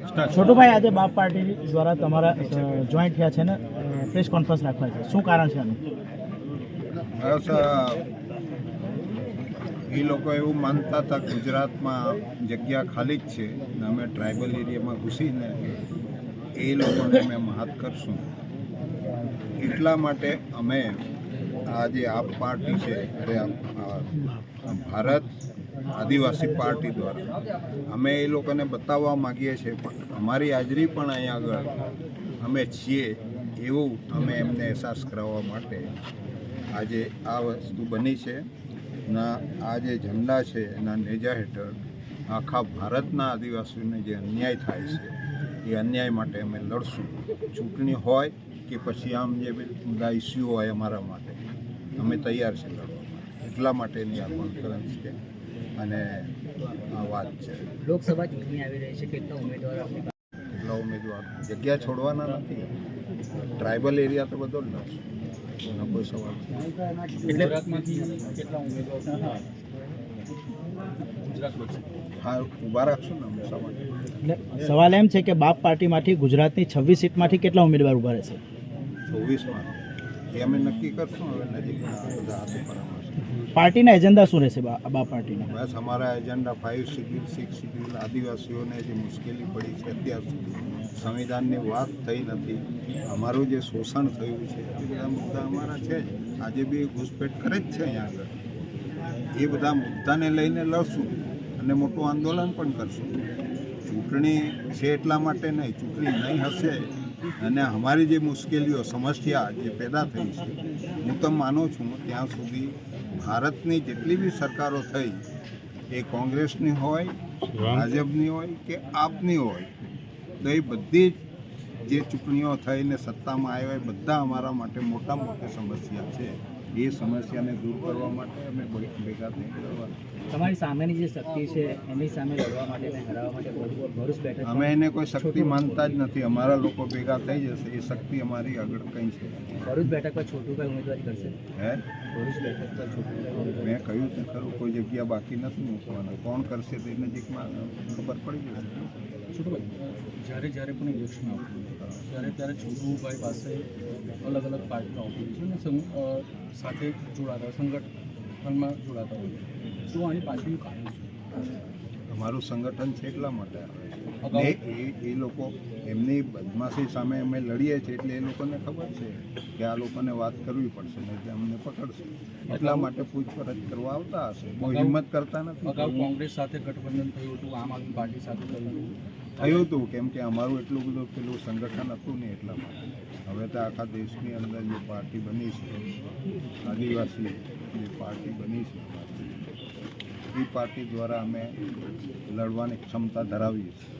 છોટુભાઈ આજે બાપ પાર્ટી દ્વારા તમારા જોઈન્ટ થયા છે ને પ્રેસ કોન્ફરન્સ રાખવા છે. શું કારણ છે આનું? એ લોકો એવું માનતા હતા ગુજરાતમાં જગ્યા ખાલી જ છે અમે ટ્રાઇબલ એરિયામાં ઘૂસીને એ લોકોને અમે મહાત કરશું. એટલા માટે અમે આ જે આપ પાર્ટી છે, અરે ભારત આદિવાસી પાર્ટી દ્વારા. અમે એ લોકોને બતાવવા માગીએ છીએ, પણ અમારી હાજરી પણ અહીંયા આગળ અમે છીએ એવું અમે એમને અહેસાસ કરાવવા માટે આજે આ વસ્તુ બની છે. ના, આ જે ઝંડા છે, એના નેજા હેઠળ આખા ભારતના આદિવાસીઓને જે અન્યાય થાય છે, એ અન્યાય માટે અમે લડશું. ચૂંટણી હોય કે પછી આમ જે બધા ઇસ્યુ હોય અમારા માટે, અમે તૈયાર છે લડવા માટે. એટલા માટેની આ કોન્ફરન્સ છે. અને આ વાત છે. લોકસભા ચૂંટણી આવી રહી છે કેટલા ઉમેદવારો કેટલા ઉમેદવાર? જગ્યા છોડવાના નથી. ટ્રાઇબલ એરિયા તો બધો જ નથી. એનો કોઈ સવાલ હા ઊભા રાખશું ને અમે સવાલ. એટલે સવાલ એમ છે કે બાપ પાર્ટીમાંથી ગુજરાતની છવ્વીસ સીટમાંથી કેટલા ઉમેદવાર ઊભા રહેશે? છવ્વીસમાં. એ અમે નક્કી કરશું હવે નજીક બધા હાથે પાર્ટીના એજન્ડા શું રહેશે બા પાર્ટીના? બસ અમારા agenda five schedule six schedule આદિવાસીઓને જે મુશ્કેલી પડી છે અત્યાર સુધી સંવિધાનની વાત થઈ નથી. અમારું જે શોષણ થયું છે, એ બધા મુદ્દા અમારા છે આજે બી ઘૂસપેટ કરે જ છે અહીંયા આગળ. એ બધા મુદ્દાને લઈને લડશું અને મોટું આંદોલન પણ કરશું. ચૂંટણી છે એટલા માટે નહીં, ચૂંટણી નહીં હશે. અને અમારી જે મુશ્કેલીઓ, સમસ્યા જે પેદા થઈ છે, હું તો માનું છું, ત્યાં સુધી ભારતની જેટલી બી સરકારો થઈ એ કોંગ્રેસની હોય ભાજપની હોય કે આપની હોય તો એ બધી જ જે ચૂંટણીઓ થઈને સત્તામાં આવ્યા એ બધા અમારા માટે મોટા મોટી સમસ્યા છે. એ સમસ્યાને દૂર કરવા માટે અમે ભેગા થઈ કરવા તમારી સામેની જે શક્તિ છે એની સામે લડવા માટે હરાવવા માટે ભરૂચ- ભરૂચ બેઠક અમે એને કોઈ શક્તિ માનતા જ નથી. અમારા લોકો ભેગા થઈ જશે. એ શક્તિ અમારી આગળ કંઈ છે. ભરૂચ બેઠક પર છોટુભાઈ ઉમેદવારી કરશે? હે? મેં કહ્યું તે ખરું કોઈ જગ્યા બાકી નથી મૂકવાના. કોણ કરશે તે નજીકમાં ખબર પડી જશે છોટુભાઈ જ્યારે જ્યારે પણ ઇલેક્શન આવતું ત્યારે ત્યારે છોટુભાઈ પાસે અલગ અલગ પાર્ટીઓ આવતી છે અને સાથે જોડાતા સંગઠનમાં જોડાતા હોય શું આની પાછળનું કારણ છે અમારું સંગઠન છે એટલા માટે આવે છે. ને એ એ લોકો એમની બદમાશી સામે અમે લડીએ છીએ એટલે એ લોકોને ખબર છે કે આ લોકોને વાત કરવી પડશે નહીં અમને પકડશે. એટલા માટે પૂછપરછ કરવા આવતા હશે. બહુ હિંમત કરતા અગાઉ નથી કોંગ્રેસ સાથે ગઠબંધન થયું હતું આમ આદમી પાર્ટી સાથે થયું હતું. થયું હતું કેમ કે અમારું એટલું બધું પેલું સંગઠન હતું નહીં એટલા માટે. હવે તો આખા દેશની અંદર જે પાર્ટી બની છે આદિવાસી જે પાર્ટી બની છે એ પાર્ટી દ્વારા અમે લડવાની ક્ષમતા ધરાવીએ છીએ.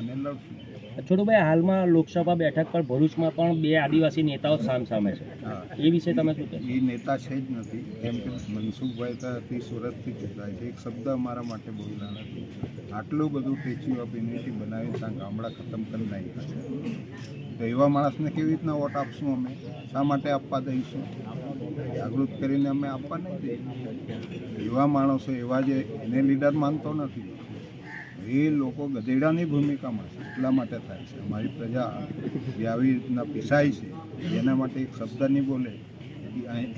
અને લડશું છોટુભાઈ હાલમાં લોકસભા બેઠક પર ભરૂચમાં પણ બે આદિવાસી નેતાઓ સામસામે છે. હા. એ વિશે તમે શું કહેશો? એ નેતા છે જ નથી. કેમ કે મનસુખભાઈ તો સુરતથી ચૂંટાય છે. એક શબ્દ અમારા માટે બોલ્યા નથી આટલું બધું સ્ટેચ્યુ ઓફ યુનિટી બનાવી ત્યાં ગામડા ખતમ કરી નાખ્યા છે. તો એવા માણસને કેવી રીતના વોટ આપશું અમે? શા માટે આપવા દઈશું? જાગૃત કરીને અમે આપવા નહીં દઈએ. એવા માણસો એવા જે એને લીડર માનતો નથી. એ લોકો ગધેડાની ભૂમિકામાં છે એટલા માટે થાય છે. અમારી પ્રજા જે આવી રીતના પીસાય છે એના માટે એક શબ્દ નહીં બોલે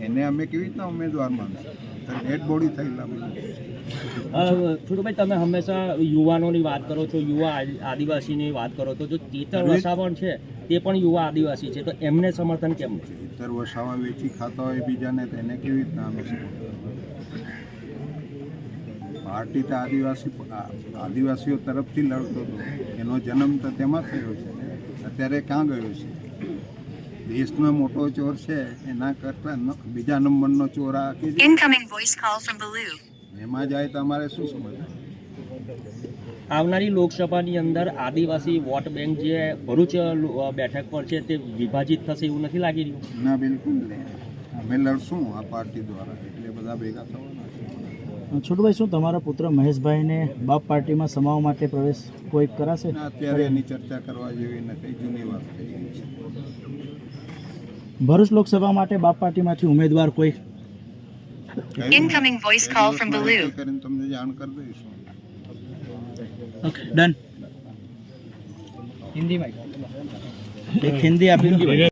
એને અમે કેવી રીતના ઉમેદવાર માનશું? ડેડ બોડી થયેલા છોટુભાઈ તમે હંમેશા યુવાનોની વાત કરો છો યુવા આદિ- આદિવાસીની વાત કરો છો. જો ચેતર વસાવણ છે તે પણ યુવા આદિવાસી છે તો એમને સમર્થન કેમ ચેતર વસાવા વેચી ખાતા હોય બીજાને તો એને કેવી રીતના અમે પાર્ટી તો આદિવાસી આદિવાસીઓ તરફથી લડતો હતો. એનો જન્મ તો તેમાં થયો છે. અત્યારે ક્યાં ગયો છે? દેશનો મોટો ચોર છે એના કરતાં બીજા નંબરનો ચોર આ. એમાં જાય તો અમારે શું સમજ આવનારી લોકસભાની અંદર આદિવાસી વોટ બેંક જે ભરૂચ બેઠક પર છે તે વિભાજિત થશે એવું નથી લાગી રહ્યું? ના બિલકુલ નહીં. અમે લડશું આ પાર્ટી દ્વારા. એટલે બધા ભેગા થવાના છોટુભાઈ શું તમારા પુત્ર મહેશભાઈને બાપ પાર્ટીમાં સમાવવા માટે પ્રવેશ કોઈ કરાશે? ના, અત્યારે એની ચર્ચા કરવા જેવી નથી જૂની વાત થઈ ગઈ છે. ભરૂચ લોકસભા માટે બાપ પાર્ટીમાંથી ઉમેદવાર કોઈ? Incoming voice call from Balu કરીને તમને જાણ કરી દઈશું. ઓકે ડન હિન્દીમાં એક હિન્દી આપી